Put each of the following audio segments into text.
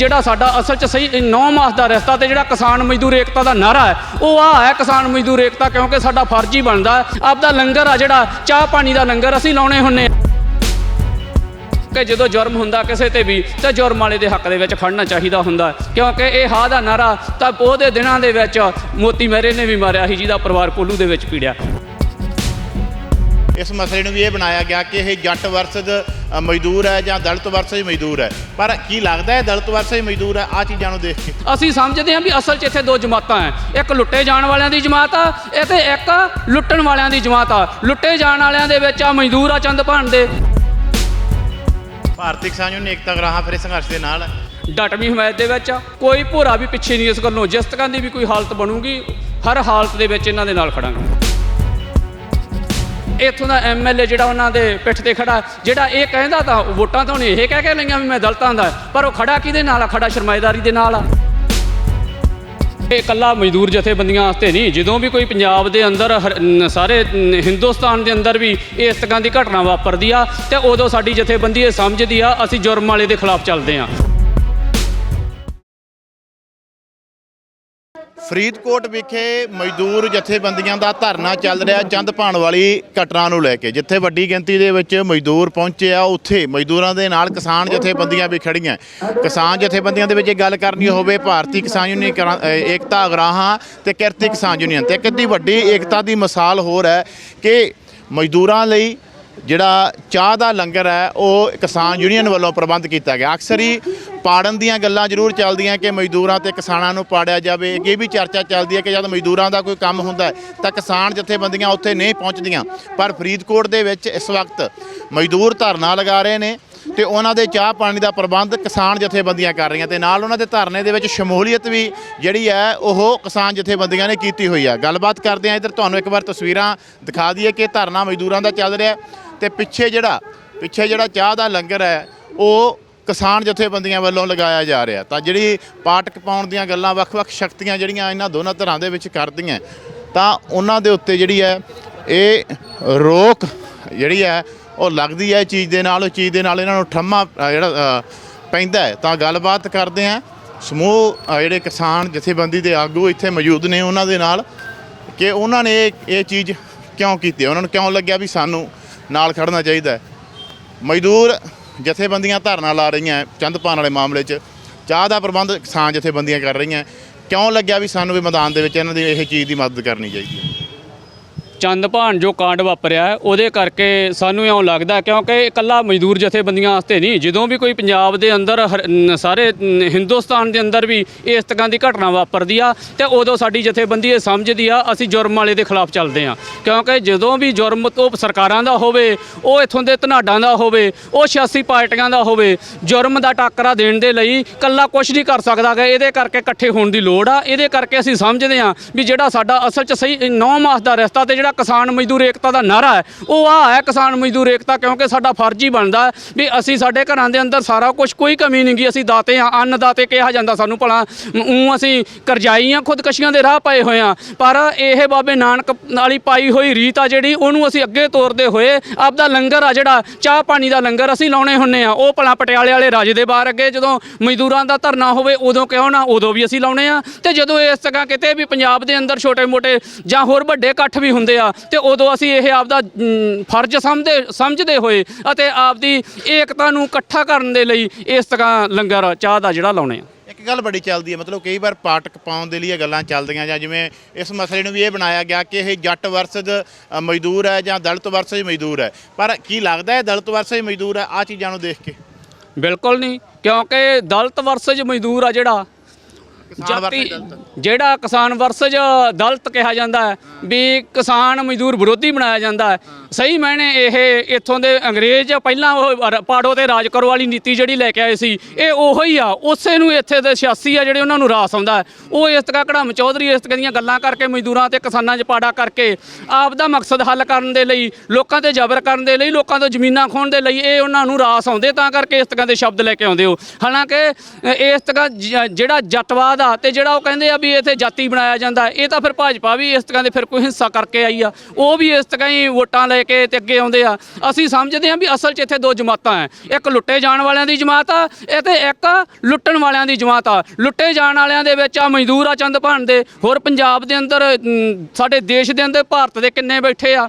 ਜਿਹੜਾ ਸਾਡਾ ਅਸਲ 'ਚ ਸਹੀ 9 ਮਾਸ ਦਾ ਰਸਤਾ ਤੇ ਜਿਹੜਾ ਕਿਸਾਨ ਮਜ਼ਦੂਰ ਏਕਤਾ ਦਾ ਨਾਰਾ ਹੈ, ਉਹ ਆ ਹੈ ਕਿਸਾਨ ਮਜ਼ਦੂਰ ਏਕਤਾ ਕਿਉਂਕਿ ਸਾਡਾ ਫਰਜ਼ ਹੀ ਬਣਦਾ ਆਪਦਾ ਲੰਗਰ ਆ ਜਿਹੜਾ, ਚਾਹ ਪਾਣੀ ਦਾ ਲੰਗਰ ਅਸੀਂ ਲਾਉਣੇ ਹੁੰਨੇ ਕਿ ਜਦੋਂ ਜੁਰਮ ਹੁੰਦਾ ਕਿਸੇ ਤੇ ਵੀ, ਤਾਂ ਜੁਰਮ ਵਾਲੇ ਦੇ ਹੱਕ ਦੇ ਵਿੱਚ ਖੜਨਾ ਚਾਹੀਦਾ ਹੁੰਦਾ ਕਿਉਂਕਿ ਇਹ ਹਾ ਦਾ ਨਾਰਾ, ਤਾਂ ਉਹਦੇ ਦਿਨਾਂ ਦੇ ਵਿੱਚ ਮੋਤੀ ਮਹਿਰੇ ਨੇ ਵੀ ਮਾਰਿਆ ਸੀ, ਜਿਹਦਾ ਪਰਿਵਾਰ ਕੋਲੂ ਦੇ ਵਿੱਚ ਪੀੜਿਆ। ਇਸ ਮਸਲੇ ਨੂੰ ਵੀ ਇਹ ਬਣਾਇਆ ਗਿਆ ਕਿ ਇਹ ਜੱਟ ਵਰਸਸ ਮਜ਼ਦੂਰ ਹੈ ਜਾਂ ਦਲਿਤ ਵਰਸਸ ਮਜ਼ਦੂਰ ਹੈ। ਪਰ ਕੀ ਲੱਗਦਾ ਹੈ ਦਲਿਤ ਵਰਸਸ ਮਜ਼ਦੂਰ ਹੈ? ਆ ਚੀਜ਼ਾਂ ਨੂੰ ਦੇਖ ਕੇ। ਅਸੀਂ ਸਮਝਦੇ ਹਾਂ ਵੀ ਅਸਲ 'ਚ ਇੱਥੇ ਦੋ ਜਮਾਤਾਂ ਹੈ। ਇੱਕ ਲੁੱਟੇ ਜਾਣ ਵਾਲਿਆਂ ਦੀ ਜਮਾਤ ਆ ਇਹ ਤੇ ਇੱਕ ਲੁੱਟਣ ਵਾਲਿਆਂ ਦੀ ਜਮਾਤ ਆ। ਲੁੱਟੇ ਜਾਣ ਵਾਲਿਆਂ ਦੇ ਵਿੱਚ ਆ ਮਜ਼ਦੂਰ ਆ ਚੰਦ ਦੇ। ਭਾਰਤੀ ਕਿਸਾਨ ਯੂਨੀਅਨ ਏਕਤਾ ਗਰਾਹਾਂ ਫਿਰ ਸੰਘਰਸ਼ ਦੇ ਨਾਲ। ਹੈ ਡਟਵੀਂ ਹਮਾਇਤ ਦੇ ਵਿੱਚ ਕੋਈ ਭੋਰਾ ਵੀ ਪਿੱਛੇ ਨਹੀਂ ਇਸ ਗੱਲੋਂ। ਜਿਸ ਤਰ੍ਹਾਂ ਦੀ ਵੀ ਕੋਈ ਹਾਲਤ ਬਣੂਗੀ ਹਰ ਹਾਲਤ ਦੇ ਵਿੱਚ ਇਹਨਾਂ ਦੇ ਨਾਲ ਖੜਾਂਗੇ। ਇੱਥੋਂ ਦਾ ਐਮਐਲਏ ਜਿਹੜਾ ਉਹਨਾਂ ਦੇ ਪਿੱਠ ਤੇ ਖੜਾ, ਜਿਹੜਾ ਇਹ ਕਹਿੰਦਾ ਤਾਂ ਵੋਟਾਂ ਤਾਂ ਉਹਨੇ ਇਹ ਕਹਿ ਕੇ ਲਈਆਂ ਵੀ ਮੈਂ ਦਲਤਾਂ ਦਾ, ਪਰ ਉਹ ਖੜਾ ਕਿਹਦੇ ਨਾਲ ਆ? ਖੜਾ ਸ਼ਰਮਾਇਦਾਰੀ ਦੇ ਨਾਲ ਆ। ਇਹ ਇਕੱਲਾ ਮਜ਼ਦੂਰ ਜਥੇਬੰਦੀਆਂ ਵਾਸਤੇ ਨਹੀਂ, ਜਦੋਂ ਵੀ ਕੋਈ ਪੰਜਾਬ ਦੇ ਅੰਦਰ, ਹਰ- ਸਾਰੇ ਹਿੰਦੁਸਤਾਨ ਦੇ ਅੰਦਰ ਵੀ ਇਸ ਤਰ੍ਹਾਂ ਦੀ ਘਟਨਾ ਵਾਪਰਦੀ ਆ, ਤੇ ਉਦੋਂ ਸਾਡੀ ਜਥੇਬੰਦੀ ਇਹ ਸਮਝਦੀ ਆ, ਅਸੀਂ ਜੁਰਮ ਵਾਲੇ ਦੇ ਖਿਲਾਫ ਚੱਲਦੇ ਆ। ਫਰੀਦਕੋਟ ਵਿਖੇ ਮਜ਼ਦੂਰ ਜਥੇਬੰਦੀਆਂ ਦਾ ਧਰਨਾ ਚੱਲ ਰਿਹਾ ਚੰਦ ਭਾਣ ਵਾਲੀ ਘਟਨਾ ਨੂੰ ਲੈ ਕੇ, ਜਿੱਥੇ ਵੱਡੀ ਗਿਣਤੀ ਦੇ ਵਿੱਚ ਮਜ਼ਦੂਰ ਪਹੁੰਚੇ ਆ। ਉੱਥੇ ਮਜ਼ਦੂਰਾਂ ਦੇ ਨਾਲ ਕਿਸਾਨ ਜਥੇਬੰਦੀਆਂ ਵੀ ਖੜੀਆਂ। ਕਿਸਾਨ ਜਥੇਬੰਦੀਆਂ ਦੇ ਵਿੱਚ ਇਹ ਗੱਲ ਕਰਨੀ ਹੋਵੇ, ਭਾਰਤੀ ਕਿਸਾਨ ਯੂਨੀਅਨ ਕਰਾ- ਏਕਤਾ ਅਗਰਾਹਾਂ ਤੇ ਕਿਰਤੀ ਕਿਸਾਨ ਯੂਨੀਅਨ। ਤੇ ਇੱਕ ਅੱਧੀ ਵੱਡੀ ਏਕਤਾ ਦੀ ਮਿਸਾਲ ਹੋਰ ਹੈ ਕਿ ਮਜ਼ਦੂਰਾਂ ਲਈ ਜਿਹੜਾ ਚਾਹ ਦਾ ਲੰਗਰ ਹੈ, ਉਹ ਕਿਸਾਨ ਯੂਨੀਅਨ ਵੱਲੋਂ ਪ੍ਰਬੰਧ ਕੀਤਾ ਗਿਆ। ਅਕਸਰ ਹੀ ਪਾੜਨ ਦੀਆਂ ਗੱਲਾਂ ਜ਼ਰੂਰ ਚੱਲਦੀਆਂ ਕਿ ਮਜ਼ਦੂਰਾਂ ਤੇ ਕਿਸਾਨਾਂ ਨੂੰ ਪਾੜਿਆ ਜਾਵੇ। ਇਹ ਵੀ ਚਰਚਾ ਚੱਲਦੀ ਹੈ ਕਿ ਜਦ ਮਜ਼ਦੂਰਾਂ ਦਾ ਕੋਈ ਕੰਮ ਹੁੰਦਾ ਤਾਂ ਕਿਸਾਨ ਜਥੇਬੰਦੀਆਂ ਉੱਥੇ ਨਹੀਂ ਪਹੁੰਚਦੀਆਂ। ਪਰ ਫਰੀਦਕੋਟ ਦੇ ਵਿੱਚ ਇਸ ਵਕਤ ਮਜ਼ਦੂਰ ਧਰਨਾ ਲਗਾ ਰਹੇ ਨੇ ਤੇ ਉਹਨਾਂ ਦੇ ਚਾਹ ਪਾਣੀ ਦਾ ਪ੍ਰਬੰਧ ਕਿਸਾਨ ਜਥੇਬੰਦੀਆਂ ਕਰ ਰਹੀਆਂ ਤੇ ਨਾਲ ਉਹਨਾਂ ਦੇ ਧਰਨੇ ਦੇ ਵਿੱਚ ਸ਼ਮੂਲੀਅਤ ਵੀ ਜਿਹੜੀ ਹੈ, ਉਹ ਕਿਸਾਨ ਜਥੇਬੰਦੀਆਂ ਨੇ ਕੀਤੀ ਹੋਈ ਹੈ। ਗੱਲਬਾਤ ਕਰਦੇ ਆ ਇਧਰ, ਤੁਹਾਨੂੰ ਇੱਕ ਵਾਰ ਤਸਵੀਰਾਂ ਦਿਖਾ ਦਈਏ ਕਿ ਧਰਨਾ ਮਜ਼ਦੂਰਾਂ ਦਾ ਚੱਲ ਰਿਹਾ ਹੈ ਤੇ ਪਿੱਛੇ ਜਿਹੜਾ ਪਿੱਛੇ ਜਿਹੜਾ ਚਾਹ ਦਾ ਲੰਗਰ ਹੈ, ਉਹ ਕਿਸਾਨ ਜਥੇਬੰਦੀਆਂ ਵੱਲੋਂ ਲਗਾਇਆ ਜਾ ਰਿਹਾ। ਤਾਂ ਜਿਹੜੀ ਪਾਟਕ ਪਾਉਣ ਦੀਆਂ ਗੱਲਾਂ ਵੱਖ-ਵੱਖ ਸ਼ਕਤੀਆਂ ਜਿਹੜੀਆਂ ਇਹਨਾਂ ਦੋਨਾਂ ਧਿਰਾਂ ਦੇ ਵਿੱਚ ਕਰਦੀਆਂ, ਤਾਂ ਉਹਨਾਂ ਦੇ ਉੱਤੇ ਜਿਹੜੀ ਹੈ, ਇਹ ਰੋਕ ਜਿਹੜੀ ਹੈ, ਉਹ ਲੱਗਦੀ ਹੈ। ਚੀਜ਼ ਦੇ ਨਾਲ ਉਹ ਚੀਜ਼ ਦੇ ਨਾਲ ਇਹਨਾਂ ਨੂੰ ਠੰਮਾ ਜਿਹੜਾ ਪੈਂਦਾ ਹੈ। ਤਾਂ ਗੱਲਬਾਤ ਕਰਦੇ ਆ ਸਮੂਹ ਜਿਹੜੇ ਕਿਸਾਨ ਜਥੇਬੰਦੀ ਦੇ ਆਗੂ ਇੱਥੇ ਮੌਜੂਦ ਨੇ ਉਹਨਾਂ ਦੇ ਨਾਲ, ਕਿ ਉਹਨਾਂ ਨੇ ਇਹ ਚੀਜ਼ ਕਿਉਂ ਕੀਤੀ? ਉਹਨਾਂ ਨੂੰ ਕਿਉਂ ਲੱਗਿਆ ਵੀ ਸਾਨੂੰ ਨਾਲ ਖੜਨਾ ਚਾਹੀਦਾ ਹੈ? ਮਜ਼ਦੂਰ ਜਥੇਬੰਦੀਆਂ ਧਰਨਾ ਲਾ ਰਹੀਆਂ ਚੰਦ ਚੰਦਪਾਨ ਵਾਲੇ ਮਾਮਲੇ 'ਚ। ਚਾਹ ਦਾ ਪ੍ਰਬੰਧ ਕਿਸਾਨ ਜਥੇਬੰਦੀਆਂ ਕਰ ਰਹੀਆਂ। ਕਿਉਂ ਲੱਗਿਆ ਵੀ ਸਾਨੂੰ ਵੀ ਮੈਦਾਨ ਦੇ ਵਿੱਚ ਇਹਨਾਂ ਦੀ ਇਹ ਚੀਜ਼ ਦੀ ਮਦਦ ਕਰਨੀ ਚਾਹੀਦੀ ਹੈ? ਚੰਦ ਭਾਣ ਜੋ ਕਾਂਡ ਵਾਪਰਿਆ ਹੈ, ਉਹਦੇ ਕਰਕੇ ਸਾਨੂੰ ਇਉਂ ਲੱਗਦਾ ਹੈ ਕਿਉਂਕਿ ਇਕੱਲਾ ਮਜ਼ਦੂਰ ਜਥੇਬੰਦੀਆਂ ਵਾਸਤੇ ਨਹੀਂ ਜਦੋਂ ਵੀ ਕੋਈ ਪੰਜਾਬ ਦੇ ਅੰਦਰ ਹਰ- ਨ- ਸਾਰੇ ਨ- ਹਿੰਦੁਸਤਾਨ ਦੇ ਅੰਦਰ ਵੀ ਇਸ ਤਰ੍ਹਾਂ ਦੀ ਘਟਨਾ ਵਾਪਰਦੀ ਆ ਤੇ ਉਦੋਂ ਸਾਡੀ ਜਥੇਬੰਦੀ ਇਹ ਸਮਝਦੀ ਆ ਅਸੀਂ ਜੁਰਮ ਵਾਲੇ ਦੇ ਖਿਲਾਫ ਚੱਲਦੇ ਆ। ਕਿਉਂਕਿ ਜਦੋਂ ਵੀ ਜੁਰਮ ਤੋਂ ਸਰਕਾਰਾਂ ਦਾ ਹੋਵੇ ਉਹ ਇੱਥੋਂ ਦੇ ਧਨਾਡਾਂ ਦਾ ਹੋਵੇ ਉਹ ਸਿਆਸੀ ਪਾਰਟੀਆਂ ਦਾ ਹੋਵੇ ਜੁਰਮ ਦਾ ਟਾਕਰਾ ਦੇਣ ਦੇ ਲਈ ਇਕੱਲਾ ਕੁਝ ਨਹੀਂ ਕਰ ਸਕਦਾ ਗਾ ਇਹਦੇ ਕਰਕੇ ਇਕੱਠੇ ਹੋਣ ਦੀ ਲੋੜ ਆ ਇਹਦੇ ਕਰਕੇ ਅਸੀਂ ਸਮਝਦੇ ਆ ਵੀ ਜਿਹੜਾ ਸਾਡਾ ਅਸਲ 'ਚ ਸਹੀ 9 ਮਾਸ ਦਾ ਰਸਤਾ ਤੇ ਜਿਹੜਾ ਕਿਸਾਨ ਮਜ਼ਦੂਰ ਏਕਤਾ ਦਾ ਨਾਰਾ ਹੈ, ਉਹ ਆ ਹੈ ਕਿਸਾਨ ਮਜ਼ਦੂਰ ਏਕਤਾ ਕਿਉਂਕਿ ਸਾਡਾ ਫਰਜ਼ ਹੀ ਬਣਦਾ ਵੀ ਅਸੀਂ ਸਾਡੇ ਘਰਾਂ ਦੇ ਅੰਦਰ ਸਾਰਾ ਕੁਝ ਕੋਈ ਕਮੀ ਨਹੀਂ ਗੀ, ਅਸੀਂ ਦਾਤੇ ਆ ਅੰਨ ਦਾਤੇ ਕਿਹਾ ਜਾਂਦਾ ਸਾਨੂੰ ਭਲਾ। ਉਹ ਅਸੀਂ ਕਰਜ਼ਾਈ ਆ, ਖੁਦਕਸ਼ੀਆਂ ਦੇ ਰਾਹ ਪਏ ਹੋਏ ਆ। ਪਰ ਇਹ ਬਾਬੇ ਨਾਨਕ ਵਾਲੀ ਪਾਈ ਹੋਈ ਰੀਤ ਆ ਜਿਹੜੀ, ਉਹਨੂੰ ਅਸੀਂ ਅੱਗੇ ਤੋਰਦੇ ਹੋਏ ਆਪਦਾ ਲੰਗਰ ਆ ਜਿਹੜਾ, ਚਾਹ ਪਾਣੀ ਦਾ ਲੰਗਰ ਅਸੀਂ ਲਾਉਣੇ ਹੁੰਨੇ ਆ। ਉਹ ਭਲਾ ਪਟਿਆਲੇ ਵਾਲੇ ਰਾਜੇ ਦੇ ਬਾਹਰ ਅੱਗੇ ਜਦੋਂ ਮਜ਼ਦੂਰਾਂ ਦਾ ਧਰਨਾ ਹੋਵੇ, ਉਦੋਂ ਕਿਉਂ ਨਾ, ਉਦੋਂ ਵੀ ਅਸੀਂ ਲਾਉਣੇ ਆ। ਤੇ ਜਦੋਂ ਇਸ ਤਰ੍ਹਾਂ ਕਿਤੇ ਵੀ ਪੰਜਾਬ ਦੇ ਅੰਦਰ ਛੋਟੇ-ਮੋਟੇ ਜਾਂ ਹੋਰ ਵੱਡੇ ਇਕੱਠ ਵੀ ਹੁੰਦੇ ਆ ਤੇ ਉਦੋਂ ਅਸੀਂ ਇਹ ਆਪਦਾ ਫਰਜ਼ ਸਮਝਦੇ ਸਮਝਦੇ ਹੋਏ ਅਤੇ ਆਪਦੀ ਏਕਤਾ ਨੂੰ ਇਕੱਠਾ ਕਰਨ ਦੇ ਲਈ ਇਸ ਤਰ੍ਹਾਂ ਲੰਗਰ ਚਾਹ ਦਾ ਜਿਹੜਾ ਲਾਉਣੇ ਆ। ਇੱਕ ਗੱਲ ਬੜੀ ਚੱਲਦੀ ਹੈ ਮਤਲਬ ਕਈ ਵਾਰ ਪਾਟਕ ਪਾਉਣ ਦੇ ਲਈ ਇਹ ਗੱਲਾਂ ਚੱਲਦੀਆਂ ਜਾਂ ਜਿਵੇਂ ਇਸ ਮਸਲੇ ਨੂੰ ਵੀ ਇਹ ਬਣਾਇਆ ਗਿਆ ਕਿ ਇਹ ਜੱਟ ਵਰਸਸ ਅ, ਮਜ਼ਦੂਰ ਹੈ ਜਾਂ ਦਲਿਤ ਵਰਸਸ ਮਜ਼ਦੂਰ ਹੈ। ਪਰ ਕੀ ਲੱਗਦਾ ਹੈ ਦਲਿਤ ਵਰਸਸ ਮਜ਼ਦੂਰ ਹੈ? ਆ ਚੀਜ਼ਾਂ ਨੂੰ ਦੇਖ ਕੇ। ਬਿਲਕੁਲ ਨਹੀਂ ਕਿਉਂਕਿ ਦਲਿਤ ਵਰਸਜ ਮਜ਼ਦੂਰ ਆ ਜਿਹੜਾ ਜਾਤੀ ਜਿਹੜਾ ਕਿਸਾਨ ਵਰਸਜ ਦਲਿਤ ਕਿਹਾ ਜਾਂਦਾ ਹੈ ਵੀ ਕਿਸਾਨ ਮਜ਼ਦੂਰ ਵਿਰੋਧੀ ਬਣਾਇਆ ਜਾਂਦਾ ਹੈ। ਸਹੀ ਮੈਨੇ ਇਹ ਇੱਥੋਂ ਦੇ ਅੰਗਰੇਜ਼ ਪਹਿਲਾਂ ਉਹ ਪਾੜੋ ਤੇ ਰਾਜ ਕਰੋ ਵਾਲੀ ਨੀਤੀ ਜਿਹੜੀ ਲੈ ਕੇ ਆਏ ਸੀ ਇਹ ਉਹੋ ਹੀ ਆ। ਉਸੇ ਨੂੰ ਇੱਥੇ ਦੇ ਸਿਆਸੀ ਆ ਜਿਹੜੇ ਉਹਨਾਂ ਨੂੰ ਰਾਸ ਆਉਂਦਾ। ਉਹ ਇਸ ਤਰ੍ਹਾਂ ਕੜਮ ਚੌਧਰੀ ਇਸ ਤਰ੍ਹਾਂ ਦੀਆਂ ਗੱਲਾਂ ਕਰਕੇ ਮਜ਼ਦੂਰਾਂ ਤੇ ਕਿਸਾਨਾਂ 'ਚ ਪਾੜਾ ਕਰਕੇ ਆਪ ਦਾ ਮਕਸਦ ਹੱਲ ਕਰਨ ਦੇ ਲਈ ਲੋਕਾਂ ਤੇ ਜ਼ਬਰ ਕਰਨ ਦੇ ਲਈ ਲੋਕਾਂ ਤੋਂ ਜ਼ਮੀਨਾਂ ਖੋਹਣ ਦੇ ਲਈ ਇਹ ਉਹਨਾਂ ਨੂੰ ਰਾਸ ਆਉਂਦੇ ਤਾਂ ਕਰਕੇ ਇਸ ਤਰ੍ਹਾਂ ਦੇ ਸ਼ਬਦ ਲੈ ਕੇ ਆਉਂਦੇ ਹੋ। ਹਾਲਾਂਕਿ ਇਸ ਤਰ੍ਹਾਂ ਜਿਹੜਾ ਜੱਟਵਾਦ ਬਾਅਦ ਤੇ ਜਿਹੜਾ ਉਹ ਕਹਿੰਦੇ ਆ ਵੀ ਇੱਥੇ ਜਾਤੀ ਬਣਾਇਆ ਜਾਂਦਾ, ਇਹ ਤਾਂ ਫਿਰ ਭਾਜਪਾ ਵੀ ਇਸ ਤਰ੍ਹਾਂ ਦੇ ਫਿਰ ਕੋਈ ਹਿੰਸਾ ਕਰਕੇ ਆਈ ਆ। ਉਹ ਵੀ ਇਸ ਤਰ੍ਹਾਂ ਹੀ ਵੋਟਾਂ ਲੈ ਕੇ ਤੇ ਅੱਗੇ ਆਉਂਦੇ ਆ। ਅਸੀਂ ਸਮਝਦੇ ਹਾਂ ਵੀ ਅਸਲ 'ਚ ਇੱਥੇ ਦੋ ਜਮਾਤਾਂ ਹੈ ਇੱਕ ਲੁੱਟੇ ਜਾਣ ਵਾਲਿਆਂ ਦੀ ਜਮਾਤ ਆ, ਇਹ ਤੇ ਇੱਕ ਲੁੱਟਣ ਵਾਲਿਆਂ ਦੀ ਜਮਾਤ ਆ। ਲੁੱਟੇ ਜਾਣ ਵਾਲਿਆਂ ਦੇ ਵਿੱਚ ਆ ਮਜ਼ਦੂਰ ਆ ਚੰਦ ਭਾਣ ਦੇ। ਹੋਰ ਪੰਜਾਬ ਦੇ ਅੰਦਰ ਸਾਡੇ ਦੇਸ਼ ਦੇ ਅੰਦਰ ਭਾਰਤ ਦੇ ਕਿੰਨੇ ਬੈਠੇ ਆ।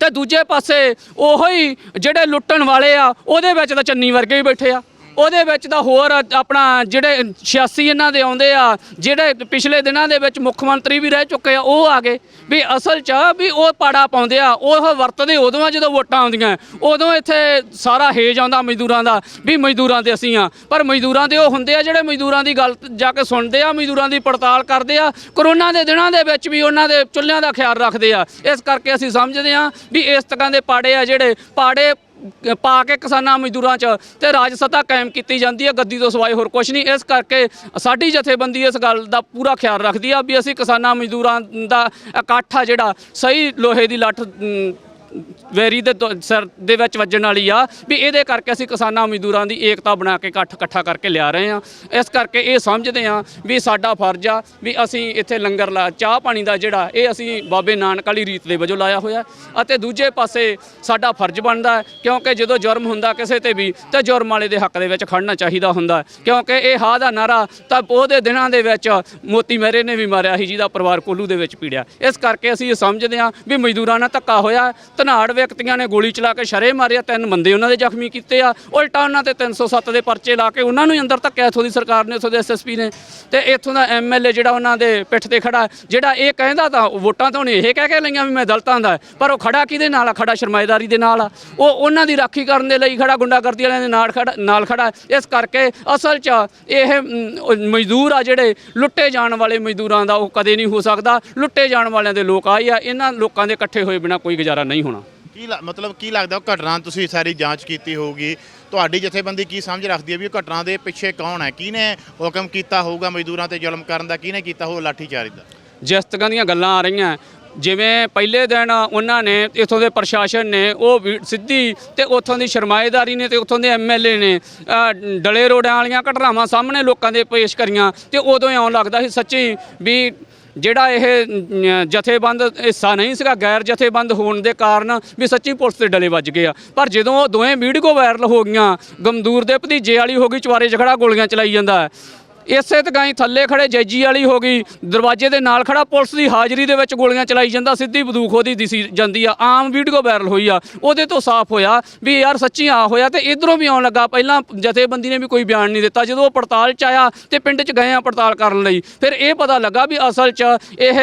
ਤੇ ਦੂਜੇ ਪਾਸੇ ਉਹੋ ਹੀ ਜਿਹੜੇ ਲੁੱਟਣ ਵਾਲੇ ਆ, ਉਹਦੇ ਵਿੱਚ ਤਾਂ ਚੰਨੀ ਵਰਗੇ ਹੀ ਬੈਠੇ ਆ। ਉਹਦੇ ਵਿੱਚ ਤਾਂ ਹੋਰ ਆਪਣਾ ਜਿਹੜੇ 86 ਇਹਨਾਂ ਦੇ ਆਉਂਦੇ ਆ, ਜਿਹੜੇ ਪਿਛਲੇ ਦਿਨਾਂ ਦੇ ਵਿੱਚ ਮੁੱਖ ਮੰਤਰੀ ਵੀ ਰਹਿ ਚੁੱਕੇ ਆ, ਉਹ ਆ ਗਏ। ਵੀ ਅਸਲ 'ਚ ਵੀ ਉਹ ਪਾੜਾ ਪਾਉਂਦੇ ਆ, ਉਹ ਵਰਤਦੇ ਉਦੋਂ ਆ ਜਦੋਂ ਵੋਟਾਂ ਆਉਂਦੀਆਂ। ਉਦੋਂ ਇੱਥੇ ਸਾਰਾ ਹੇਜ ਆਉਂਦਾ ਮਜ਼ਦੂਰਾਂ ਦਾ, ਵੀ ਮਜ਼ਦੂਰਾਂ ਦੇ ਅਸੀਂ ਆ। ਪਰ ਮਜ਼ਦੂਰਾਂ ਦੇ ਉਹ ਹੁੰਦੇ ਆ ਜਿਹੜੇ ਮਜ਼ਦੂਰਾਂ ਦੀ ਗੱਲ ਜਾ ਕੇ ਸੁਣਦੇ ਆ, ਮਜ਼ਦੂਰਾਂ ਦੀ ਪੜਤਾਲ ਕਰਦੇ ਆ। ਕਰੋਨਾ ਦੇ ਦਿਨਾਂ ਦੇ ਵਿੱਚ ਵੀ ਉਹਨਾਂ ਦੇ ਚੁੱਲ੍ਹਿਆਂ ਦਾ ਖਿਆਲ ਰੱਖਦੇ ਆ। ਇਸ ਕਰਕੇ ਅਸੀਂ ਸਮਝਦੇ ਆ ਵੀ ਇਸ ਤਰ੍ਹਾਂ ਦੇ ਪਾੜੇ ਆ ਜਿਹੜੇ ਪਾੜੇ ਪਾ ਕੇ ਕਿਸਾਨਾਂ ਮਜ਼ਦੂਰਾਂ 'ਚ ਤੇ ਰਾਜ ਸੱਤਾ ਕਾਇਮ ਕੀਤੀ ਜਾਂਦੀ ਹੈ, ਗੱਦੀ ਤੋਂ ਸਵਾਏ ਹੋਰ ਕੁਝ ਨਹੀਂ। ਇਸ ਕਰਕੇ ਸਾਡੀ ਜਥੇਬੰਦੀ ਇਸ ਗੱਲ ਦਾ ਪੂਰਾ ਖਿਆਲ ਰੱਖਦੀ ਆ ਵੀ ਅਸੀਂ ਕਿਸਾਨਾਂ ਮਜ਼ਦੂਰਾਂ ਦਾ ਇਕੱਠ ਆ ਜਿਹੜਾ, ਸਹੀ ਲੋਹੇ ਦੀ ਲੱਠ ਵੈਰੀ ਦੇ ਦੋ- ਸਿਰ ਦੇ ਵਿੱਚ ਵੱਜਣ ਵਾਲੀ ਆ ਵੀ ਇਹਦੇ ਕਰਕੇ ਅਸੀਂ ਕਿਸਾਨਾਂ ਮਜ਼ਦੂਰਾਂ ਦੀ ਏਕਤਾ ਬਣਾ ਕੇ ਇਕੱਠ ਇਕੱਠਾ ਕਰਕੇ ਲਿਆ ਰਹੇ ਆ ਇਸ ਕਰਕੇ ਇਹ ਸਮਝਦੇ ਆ ਵੀ ਸਾਡਾ ਫਰਜ਼ ਆ ਵੀ ਅਸੀਂ ਇੱਥੇ ਲੰਗਰ ਲਾ, ਚਾਹ ਪਾਣੀ ਦਾ ਜਿਹੜਾ, ਇਹ ਅਸੀਂ ਬਾਬੇ ਨਾਨਕ ਵਾਲੀ ਰੀਤ ਦੇ ਵਜੋਂ ਲਾਇਆ ਹੋਇਆ। ਅਤੇ ਦੂਜੇ ਪਾਸੇ ਸਾਡਾ ਫਰਜ਼ ਬਣਦਾ ਕਿਉਂਕਿ ਜਦੋਂ ਜੁਰਮ ਹੁੰਦਾ ਕਿਸੇ ਤੇ ਵੀ, ਤਾਂ ਜੁਰਮ ਵਾਲੇ ਦੇ ਹੱਕ ਦੇ ਵਿੱਚ ਖੜਨਾ ਚਾਹੀਦਾ ਹੁੰਦਾ ਕਿਉਂਕਿ ਇਹ ਹਾ ਦਾ ਨਾਰਾ ਤਾਂ ਉਹਦੇ ਦਿਨਾਂ ਦੇ ਵਿੱਚ ਮੋਤੀ ਮਹਿਰੇ ਨੇ ਵੀ ਮਾਰਿਆ ਸੀ, ਜਿਹਦਾ ਪਰਿਵਾਰ ਕੋਲੂ ਦੇ ਵਿੱਚ ਪੀੜਿਆ। ਇਸ ਕਰਕੇ ਅਸੀਂ ਇਹ ਸਮਝਦੇ ਹਾਂ ਵੀ ਮਜ਼ਦੂਰਾਂ ਨਾਲ ਧੱਕਾ ਹੋਇਆ ਧਨਾੜ ਵਿਅਕਤੀਆਂ ਨੇ ਗੋਲੀ ਚਲਾ ਕੇ ਸ਼ਰੇ ਮਾਰਿਆ ਤਿੰਨ ਬੰਦੇ ਉਹਨਾਂ ਦੇ ਜ਼ਖਮੀ ਕੀਤੇ ਆ। ਉਲਟਾ ਉਹਨਾਂ ਤੇ 307 ਦੇ ਪਰਚੇ ਲਾ ਕੇ ਉਹਨਾਂ ਨੂੰ ਹੀ ਅੰਦਰ ਧੱਕਿਆ ਇੱਥੋਂ ਦੀ ਸਰਕਾਰ ਨੇ, ਇੱਥੋਂ ਦੇ ਐਸਐਸਪੀ ਨੇ। ਤੇ ਇੱਥੋਂ ਦਾ ਐਮਐਲਏ ਜਿਹੜਾ ਉਹਨਾਂ ਦੇ ਪਿੱਠ ਤੇ ਖੜਾ, ਜਿਹੜਾ ਇਹ ਕਹਿੰਦਾ ਤਾਂ ਵੋਟਾਂ ਤਾਂ ਉਹਨੇ ਇਹ ਕਹਿ ਕੇ ਲਈਆਂ ਵੀ ਮੈਂ ਦਲਤਾਂ ਦਾ। ਪਰ ਉਹ ਖੜਾ ਕਿਹਦੇ ਨਾਲ ਆ? ਖੜਾ ਸ਼ਰਮਾਇਦਾਰੀ ਦੇ ਨਾਲ ਆ। ਉਹ ਉਹਨਾਂ ਦੀ ਰਾਖੀ ਕਰਨ ਦੇ ਲਈ ਖੜਾ, ਗੁੰਡਾਗਰਦੀ ਵਾਲਿਆਂ ਦੇ ਨਾਲ ਖੜਾ ਨਾਲ ਖੜਾ। ਇਸ ਕਰਕੇ ਅਸਲ 'ਚ ਇਹ ਮਜ਼ਦੂਰ ਆ ਜਿਹੜੇ ਲੁੱਟੇ ਜਾਣ ਵਾਲੇ ਮਜ਼ਦੂਰਾਂ ਦਾ ਉਹ ਕਦੇ ਨਹੀਂ ਹੋ ਸਕਦਾ। ਲੁੱਟੇ ਜਾਣ ਵਾਲਿਆਂ ਦੇ ਲੋਕ ਆਏ ਆ, ਇਹਨਾਂ ਲੋਕਾਂ ਦੇ ਇਕੱਠੇ ਹੋਏ ਬਿਨਾ ਕੋਈ ਗੁਜ਼ਾਰਾ ਨਹੀਂ ਹੋਣਾ। ਕੀ ਲ- ਮਤਲਬ ਕੀ ਲੱਗਦਾ ਉਹ ਘਟਨਾ ਤੁਸੀਂ ਸਾਰੀ ਜਾਂਚ ਕੀਤੀ ਹੋਊਗੀ? ਤੁਹਾਡੀ ਜਥੇਬੰਦੀ ਕੀ ਸਮਝ ਰੱਖਦੀ ਹੈ ਵੀ ਉਹ ਘਟਨਾ ਦੇ ਪਿੱਛੇ ਕੌਣ ਹੈ? ਕਿਹਨੇ ਹੁਕਮ ਕੀਤਾ ਹੋਊਗਾ ਮਜ਼ਦੂਰਾਂ ਤੇ ਜ਼ੁਲਮ ਕਰਨ ਦਾ? ਕਿਹਨੇ ਕੀਤਾ ਹੋਊ ਲਾਠੀਚਾਰਜ ਦਾ? ਜਿਸ ਤਰ੍ਹਾਂ ਦੀਆਂ ਗੱਲਾਂ ਆ ਰਹੀਆਂ। ਜਿਵੇਂ ਪਹਿਲੇ ਦਿਨ ਉਹਨਾਂ ਨੇ ਇੱਥੋਂ ਦੇ ਪ੍ਰਸ਼ਾਸਨ ਨੇ ਉਹ ਵੀ ਸਿੱਧੀ ਤੇ ਉੱਥੋਂ ਦੀ ਸ਼ਰਮਾਏਦਾਰੀ ਨੇ ਤੇ ਉੱਥੋਂ ਦੇ ਐਮਐਲਏ ਨੇ ਅਹ, ਡਲੇ ਰੋਡਾਂ ਵਾਲੀਆਂ ਘਟਨਾਵਾਂ ਸਾਹਮਣੇ ਲੋਕਾਂ ਦੇ ਪੇਸ਼ ਕਰੀਆਂ ਤੇ ਉਦੋਂ ਹੀ ਆਉਣ ਲੱਗਦਾ ਸੀ ਸੱਚੀ ਵੀ ਜਿਹੜਾ ਇਹ ਜਥੇਬੰਦ ਹਿੱਸਾ ਨਹੀਂ ਸੀਗਾ, ਗੈਰ ਜਥੇਬੰਦ ਹੋਣ ਦੇ ਕਾਰਨ ਵੀ ਸੱਚੀ ਪੁਲਿਸ ਦੇ ਡਲੇ ਵੱਜ ਗਏ ਆ। ਪਰ ਜਦੋਂ ਉਹ ਦੋਵੇਂ ਵੀਡੀਓ ਵਾਇਰਲ ਹੋ ਗਈਆਂ ਗਮਦੂਰ ਦੇ ਭਤੀਜੇ ਵਾਲੀ ਹੋ ਗਈ ਚਵਾਰੇ ਝਗੜਾ ਗੋਲੀਆਂ ਚਲਾਈ ਜਾਂਦਾ ਇਸੇ ਤਰ੍ਹਾਂ ਥੱਲੇ ਖੜੇ ਜੈਜੀ ਵਾਲੀ ਹੋ ਗਈ, ਦਰਵਾਜ਼ੇ ਦੇ ਨਾਲ ਖੜਾ, ਪੁਲਿਸ ਦੀ ਹਾਜ਼ਰੀ ਦੇ ਵਿੱਚ ਗੋਲੀਆਂ ਚਲਾਈ ਜਾਂਦਾ, ਸਿੱਧੀ ਬੰਦੂਕ ਉਹਦੀ ਦਿਸੀ ਜਾਂਦੀ ਆ, ਆਮ ਵੀਡੀਓ ਵਾਇਰਲ ਹੋਈ ਆ, ਉਹਦੇ ਤੋਂ ਸਾਫ਼ ਹੋਇਆ ਵੀ ਯਾਰ ਸੱਚੀ ਆ ਹੋਇਆ ਤੇ ਇਧਰੋਂ ਵੀ ਆਉਣ ਲੱਗਾ, ਪਹਿਲਾਂ ਜਥੇਬੰਦੀ ਨੇ ਵੀ ਕੋਈ ਬਿਆਨ ਨਹੀਂ ਦਿੱਤਾ, ਜਦੋਂ ਉਹ ਪੜਤਾਲ ਚ ਆਇਆ ਤੇ ਪਿੰਡ ਚ ਗਏ ਆ ਪੜਤਾਲ ਕਰਨ ਲਈ, ਫਿਰ ਇਹ ਪਤਾ ਲੱਗਾ ਵੀ ਅਸਲ ਚ ਇਹ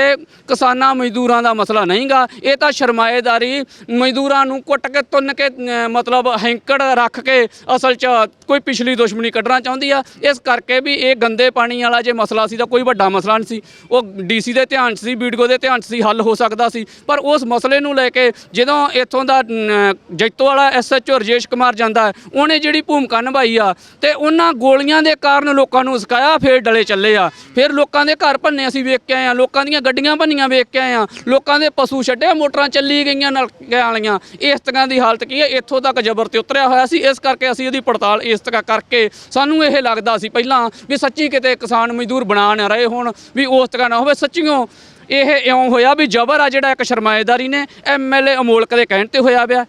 ਕਿਸਾਨਾਂ ਮਜ਼ਦੂਰਾਂ ਦਾ ਮਸਲਾ ਨਹੀਂਗਾ, ਇਹ ਤਾਂ ਸ਼ਰਮਾਏਦਾਰੀ, ਮਜ਼ਦੂਰਾਂ ਨੂੰ ਕੁੱਟ ਕੇ ਤੁੰਨ ਕੇ ਮਤਲਬ ਹੈਂਕੜ ਰੱਖ ਕੇ ਅਸਲ ਚ ਕੋਈ ਪਿਛਲੀ ਦੁਸ਼ਮਣੀ ਕੱਢਣਾ ਚਾਹੁੰਦੀ ਆ, ਇਸ ਕਰਕੇ ਵੀ ਇਹ ਗੰਦੇ ਪਾਣੀ ਵਾਲਾ ਜੇ ਮਸਲਾ ਸੀ ਤਾਂ ਕੋਈ ਵੱਡਾ ਮਸਲਾ ਨਹੀਂ ਸੀ। ਉਹ ਡੀਸੀ ਦੇ ਧਿਆਨ 'ਚ ਸੀ ਵੀਡੀਓ ਦੇ ਧਿਆਨ 'ਚ ਸੀ, ਹੱਲ ਹੋ ਸਕਦਾ ਸੀ। ਪਰ ਉਸ ਮਸਲੇ ਨੂੰ ਲੈ ਕੇ ਜਦੋਂ ਇੱਥੋਂ ਦਾ ਜੈਤੋ ਵਾਲਾ ਐਸਐਚਓ ਰਜੇਸ਼ ਕੁਮਾਰ ਜਾਂਦਾ ਉਹਨੇ ਜਿਹੜੀ ਭੂਮਿਕਾ ਨਿਭਾਈ ਆ ਤੇ ਉਹਨਾਂ ਗੋਲੀਆਂ ਦੇ ਕਾਰਨ ਲੋਕਾਂ ਨੂੰ ਉਸਕਾਇਆ, ਫਿਰ ਡਲੇ ਚੱਲੇ ਆ। ਫਿਰ ਲੋਕਾਂ ਦੇ ਘਰ ਭੰਨੇ ਅਸੀਂ ਵੇਖ ਕੇ ਆਏ ਆ, ਲੋਕਾਂ ਦੀਆਂ ਗੱਡੀਆਂ ਭੰਨੀਆਂ ਵੇਖ ਕੇ ਆਏ ਆ, ਲੋਕਾਂ ਦੇ ਪਸ਼ੂ ਛੱਡੇ ਮੋਟਰਾਂ ਚੱਲੀ ਗਈਆਂ ਨਲਕਿਆਂ ਵਾਲੀਆਂ। ਇਸ ਤਰ੍ਹਾਂ ਦੀ ਹਾਲਤ ਕੀ ਹੈ? ਇੱਥੋਂ ਤੱਕ ਜ਼ਬਰ ਤੇ ਉਤਰਿਆ ਹੋਇਆ ਸੀ, ਇਸ ਕਰਕੇ ਅਸੀਂ ਇਹਦੀ ਪੜਤਾਲ ਇਸ ਤਰ੍ਹਾਂ ਕਰਕੇ ਸਾਨੂੰ ਇਹ ਲੱਗਦਾ ਸੀ ਪਹਿਲਾਂ ਵੀ ਸੱਚੀ ਕਿਤੇ ਕਿਸਾਨ ਮਜ਼ਦੂਰ ਬਣਾ ਨਾ ਰਹੇ ਹੋਣ ਵੀ ਉਸ ਤਰ੍ਹਾਂ ਨਾ ਹੋਵੇ, ਸੱਚੀਓ ਇਹ ਇਉਂ ਹੋਇਆ ਵੀ ਜ਼ਬਰ ਆ ਜਿਹੜਾ ਇੱਕ ਸ਼ਰਮਾਏਦਾਰੀ ਨੇ ਐਮਐਲਏ ਅਮੋਲਕ ਦੇ ਕਹਿਣ ਤੇ ਹੋਇਆ ਪਿਆ।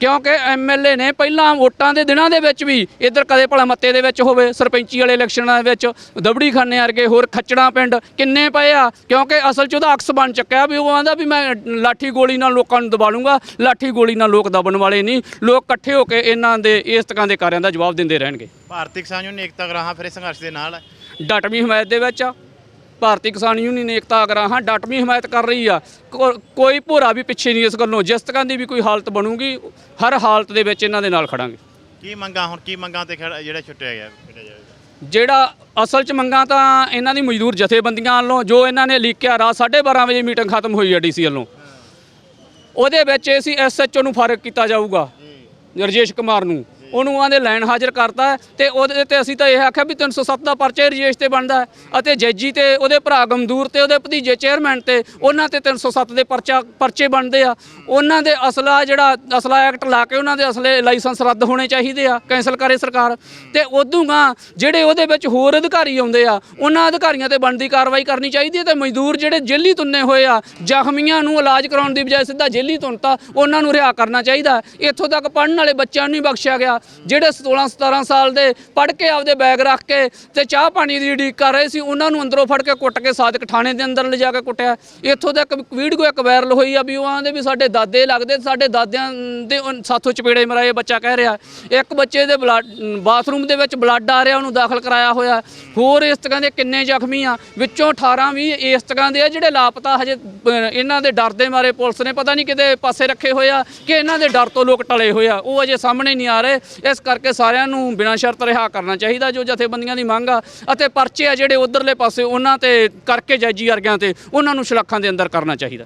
ਕਿਉਂਕਿ ਐਮਐਲਏ ਨੇ ਪਹਿਲਾਂ ਵੋਟਾਂ ਦੇ ਦਿਨਾਂ ਦੇ ਵਿੱਚ ਵੀ ਇੱਧਰ ਕਦੇ ਭਲਾ ਮੱਤੇ ਦੇ ਵਿੱਚ ਹੋਵੇ ਸਰਪੰਚੀ ਵਾਲੇ ਇਲੈਕਸ਼ਨਾਂ ਦੇ ਵਿੱਚ ਦਬੜੀ ਖਾਨੇ ਵਰਗੇ ਹੋਰ ਖੱਚੜਾਂ ਪਿੰਡ ਕਿੰਨੇ ਪਏ ਆ ਕਿਉਂਕਿ ਅਸਲ 'ਚ ਉਹਦਾ ਅਕਸ ਬਣ ਚੱਕਿਆ ਵੀ ਉਹ ਆਂਦਾ ਵੀ ਮੈਂ ਲਾਠੀ ਗੋਲੀ ਨਾਲ ਲੋਕਾਂ ਨੂੰ ਦਬਾ ਲੂੰਗਾ ਲਾਠੀ ਗੋਲੀ ਨਾਲ ਲੋਕ ਦਬਣ ਵਾਲੇ ਨਹੀਂ ਲੋਕ ਇਕੱਠੇ ਹੋ ਕੇ ਇਹਨਾਂ ਦੇ ਇਸ ਤਰ੍ਹਾਂ ਦੇ ਕਾਰਿਆਂ ਦਾ ਜਵਾਬ ਦਿੰਦੇ ਰਹਿਣਗੇ। ਭਾਰਤੀ ਕਿਸਾਨ ਯੂਨੀਅਨ ਏਕਤਾ ਗਰਾਹਾਂ ਫਿਰ ਸੰਘਰਸ਼ ਦੇ ਨਾਲ। ਡਟਵੀਂ ਹਮਾਇਤ ਦੇ ਵਿੱਚ ਆ। ਭਾਰਤੀ ਕਿਸਾਨ ਯੂਨੀਅਨ ਏਕਤਾ ਅਗਰਾਹਾਂ ਡਟਵੀਂ ਹਮਾਇਤ ਕਰ ਰਹੀ ਆ। ਕੋਈ ਭੋਰਾ ਵੀ ਪਿੱਛੇ ਨਹੀਂ ਇਸ ਗੱਲੋਂ। ਜਿਸ ਤਰ੍ਹਾਂ ਦੀ ਵੀ ਕੋਈ ਹਾਲਤ ਬਣੂਗੀ ਹਰ ਹਾਲਤ ਦੇ ਵਿੱਚ ਇਹਨਾਂ ਦੇ ਨਾਲ ਖੜਾਂਗੇ। ਕੀ ਮੰਗਾ ਹੁਣ ਕੀ ਮੰਗਾਂ ਤੇ ਜਿਹੜਾ ਛੁੱਟਿਆ ਗਿਆ ਜਿਹੜਾ ਅਸਲ 'ਚ ਮੰਗਾਂ ਤਾਂ ਇਹਨਾਂ ਦੀ ਮਜ਼ਦੂਰ ਜਥੇਬੰਦੀਆਂ ਵੱਲੋਂ ਜੋ ਇਹਨਾਂ ਨੇ ਲਿਖਿਆ ਰਾਤ 12:30 ਵਜੇ ਮੀਟਿੰਗ ਖਤਮ ਹੋਈ ਹੈ ਡੀਸੀ ਵੱਲੋਂ। ਉਹਦੇ ਵਿੱਚ ਅਸੀਂ ਐਸਐਚਓ ਨੂੰ ਫਾਰਗ ਕੀਤਾ ਜਾਊਗਾ। ਰਜੇਸ਼ ਕੁਮਾਰ ਨੂੰ। ਉਹਨੂੰ ਆਂਦੇ ਲੈਣ ਹਾਜ਼ਰ ਕਰਤਾ ਹੈ ਤੇ ਉਹਦੇ ਤੇ ਅਸੀਂ ਤਾਂ ਇਹ ਆਖਿਆ ਵੀ 307 ਦਾ ਪਰਚਾ ਰਜਿਸਟ ਤੇ ਬਣਦਾ ਅਤੇ ਜੈਜੀ ਤੇ ਉਹਦੇ ਭਰਾ ਗਮਦੂਰ ਤੇ ਉਹਦੇ ਭਤੀਜੇ ਚੇਅਰਮੈਨ ਤੇ ਉਹਨਾਂ ਤੇ 307 ਦੇ ਪਰਚਾ, ਪਰਚੇ ਬਣਦੇ ਆ। ਉਹਨਾਂ ਦੇ ਅਸਲਾ ਜਿਹੜਾ ਅਸਲਾ ਐਕਟ ਲਾ ਕੇ ਉਹਨਾਂ ਦੇ ਅਸਲੇ ਲਾਇਸੈਂਸ ਰੱਦ ਹੋਣੇ ਚਾਹੀਦੇ ਆ, ਕੈਂਸਲ ਕਰੇ ਸਰਕਾਰ। ਤੇ ਉਦੋਂਗਾ ਜਿਹੜੇ ਉਹਦੇ ਵਿੱਚ ਹੋਰ ਅਧਿਕਾਰੀ ਆਉਂਦੇ ਆ, ਉਹਨਾਂ ਅਧਿਕਾਰੀਆਂ ਤੇ ਬਣਦੀ ਕਾਰਵਾਈ ਕਰਨੀ ਚਾਹੀਦੀ ਹੈ ਤੇ ਮਜ਼ਦੂਰ ਜਿਹੜੇ ਜੇਲੀ ਤੁੰਨੇ ਹੋਏ ਆ, ਜ਼ਖਮੀਆਂ ਨੂੰ ਇਲਾਜ ਕਰਾਉਣ ਦੀ ਬਜਾਏ ਸਿੱਧਾ ਜੇਲੀ ਤੁੰਨਤਾ ਉਹਨਾਂ ਨੂੰ ਰਿਹਾ ਕਰਨਾ ਚਾਹੀਦਾ। ਇੱਥੋਂ ਤੱਕ ਪੜਨ ਵਾਲੇ ਬੱਚਿਆਂ ਨੂੰ ਨਹੀਂ ਬਖਸ਼ਿਆ ਗਿਆ। ਜਿਹੜੇ 16 17 ਸਾਲ ਦੇ ਪੜ ਕੇ ਆਪਦੇ ਬੈਗ ਰੱਖ ਕੇ ਤੇ ਚਾਹ ਪਾਣੀ ਦੀ ਉਡੀਕ ਕਰ ਰਹੇ ਸੀ, ਉਹਨਾਂ ਨੂੰ ਅੰਦਰੋਂ ਫੜ ਕੇ ਕੁੱਟ ਕੇ ਸਾਦਕ ਥਾਣੇ ਦੇ ਅੰਦਰ ਲਿਜਾ ਕੇ ਕੁੱਟਿਆ। ਇੱਥੋਂ ਦਾ ਇੱਕ ਵੀਡੀਓ ਇੱਕ ਵਾਇਰਲ ਹੋਈ ਆ ਵੀ ਉਹ ਆਂਦੇ ਵੀ ਸਾਡੇ ਦਾਦੇ ਲੱਗਦੇ, ਸਾਡੇ ਦਾਦਿਆਂ ਦੇ ਸਾਥੋਂ ਚਪੇੜੇ ਮਰਾਏ ਬੱਚਾ ਕਹਿ ਰਿਹਾ। ਇੱਕ ਬੱਚੇ ਦੇ ਬਲੱਡ, ਬਾਥਰੂਮ ਦੇ ਵਿੱਚ ਬਲੱਡ ਆ ਰਿਹਾ, ਉਹਨੂੰ ਦਾਖਲ ਕਰਾਇਆ ਹੋਇਆ। ਹੋਰ ਇਸ ਤਰ੍ਹਾਂ ਦੇ ਕਿੰਨੇ ਜ਼ਖਮੀ ਆ, ਵਿੱਚੋਂ 18 ਵੀ ਇਸ ਤਰ੍ਹਾਂ ਦੇ ਆ ਜਿਹੜੇ ਲਾਪਤਾ ਹਜੇ ਇਹਨਾਂ ਦੇ ਡਰ ਦੇ ਮਾਰੇ ਪੁਲਿਸ ਨੇ। ਪਤਾ ਨਹੀਂ ਕਿਤੇ ਪਾਸੇ ਰੱਖੇ ਹੋਏ ਆ ਕਿ ਇਹਨਾਂ ਦੇ ਡਰ ਤੋਂ ਲੋਕ ਟਲੇ ਹੋਏ ਆ, ਉਹ ਅਜੇ ਸਾਹਮਣੇ ਨਹੀਂ ਆ ਰਹੇ। ਇਸ ਕਰਕੇ ਸਾਰਿਆਂ ਨੂੰ ਬਿਨਾਂ ਸ਼ਰਤ ਰਿਹਾ ਕਰਨਾ ਚਾਹੀਦਾ ਜੋ ਜਥੇਬੰਦੀਆਂ ਦੀ ਮੰਗ ਆ ਅਤੇ ਪਰਚੇ ਆ ਜਿਹੜੇ ਉਧਰਲੇ ਪਾਸੇ ਉਹਨਾਂ ਤੇ ਕਰਕੇ ਜੱਜੀ ਵਰਗਿਆਂ ਤੇ ਉਹਨਾਂ ਨੂੰ ਸ਼ਲਾਖਾਂ ਦੇ ਅੰਦਰ ਕਰਨਾ ਚਾਹੀਦਾ।